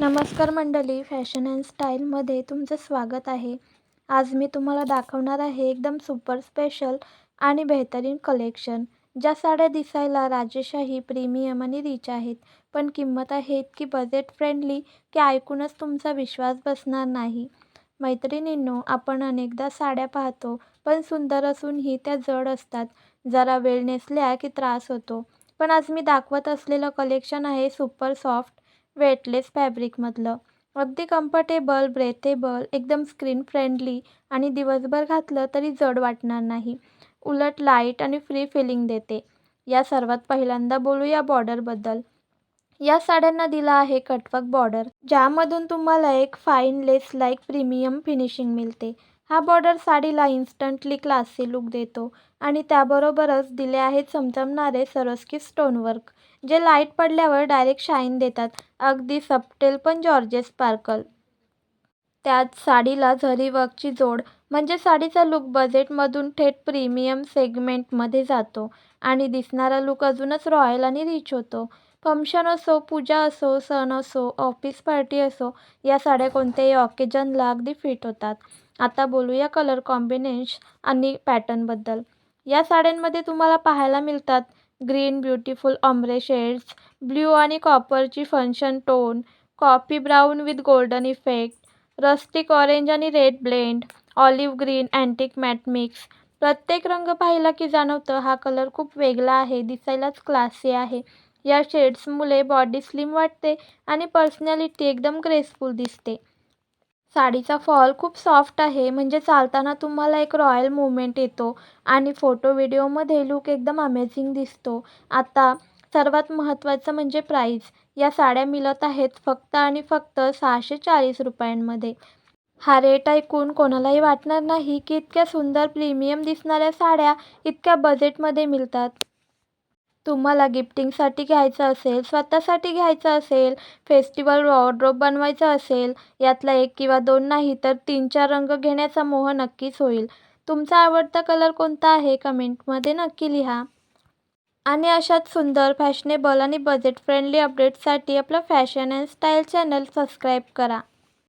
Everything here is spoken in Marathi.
नमस्कार मंडळी फॅशन अँड स्टाईलमध्ये तुमचं स्वागत आहे. आज मी तुम्हाला दाखवणार आहे एकदम सुपर स्पेशल आणि बेहतरीन कलेक्शन ज्या साड्या दिसायला राजेशाही प्रीमियम आणि रिच आहेत. पण किंमत आहे इतकी बजेट फ्रेंडली की ऐकूनच तुमचा विश्वास बसणार नाही. मैत्रिणींनो आपण अनेकदा साड्या पाहतो पण सुंदर असूनही त्या जड असतात. जरा वेळ नेसल्या की त्रास होतो. पण आज मी दाखवत असलेलं कलेक्शन आहे सुपर सॉफ्ट वेटलेस फॅब्रिकमधलं अगदी कम्फर्टेबल ब्रेथेबल एकदम स्क्रीन फ्रेंडली आणि दिवसभर घातलं तरी जड वाटणार नाही. उलट लाइट आणि फ्री फिलिंग देते. या सर्वात पहिल्यांदा बोलूया बॉर्डरबद्दल या साड्यांना दिला आहे कटवक बॉर्डर ज्यामधून तुम्हाला एक fine lace like premium finishing मिळते. हा बॉर्डर साडीला इन्स्टंटली क्लासी लुक देतो. आणि त्याबरोबरच दिले आहेत चमचमणारे सरस्की स्टोनवर्क जे लाइट पडल्यावर डायरेक्ट शाईन देतात. अगदी सपटेल पण जॉर्जेस स्पार्कल त्यात साडीला झरी वर्कची जोड म्हणजे साडीचा लुक बजेटमधून थेट प्रीमियम सेगमेंटमध्ये जातो. आणि दिसणारा लुक अजूनच रॉयल आणि रिच होतो. फंक्शन असो पूजा असो सण असो ऑफिस पार्टी असो या साड्या कोणत्याही ऑकेजनला अगदी फिट होतात. आता बोलूया कलर कॉम्बिनेशन आणि पॅटर्नबद्दल या साड्यांमध्ये तुम्हाला पाहायला मिळतात green beautiful ombre shades blue आणि कॉपरची function tone coffee brown with golden effect rustic orange आणि red blend olive green antique matte mix प्रत्येक रंग पाहिला की जाणवतं हा कलर खूप वेगळा आहे दिसायलाच क्लासी आहे. या शेड्समुळे बॉडी स्लिम वाटते आणि पर्सनॅलिटी एकदम ग्रेसफुल दिसते. साडीचा फॉल खूप सॉफ्ट आहे म्हणजे चालताना तुम्हाला एक रॉयल मुवमेंट येतो आणि फोटो व्हिडिओमध्ये लुक एकदम अमेझिंग दिसतो. आता सर्वात महत्त्वाचं म्हणजे प्राईस या साड्या मिळत आहेत फक्त आणि फक्त सहाशे चाळीस रुपयांमध्ये. हा रेट ऐकून कोणालाही वाटणार नाही की इतक्या सुंदर प्रीमियम दिसणाऱ्या साड्या इतक्या बजेटमध्ये मिळतात. तुम्हाला गिफ्टिंगसाठी घ्यायचं असेल स्वतःसाठी घ्यायचं असेल फेस्टिवल वॉर्डरोब बनवायचं असेल यातला एक किंवा दोन नाही तर तीन चार रंग घेण्याचा मोह नक्कीच होईल. तुमचा आवडता कलर कोणता आहे? कमेंटमध्ये नक्की लिहा. आणि अशाच सुंदर फॅशनेबल आणि बजेट फ्रेंडली अपडेट्ससाठी आपलं fashion and style channel subscribe करा.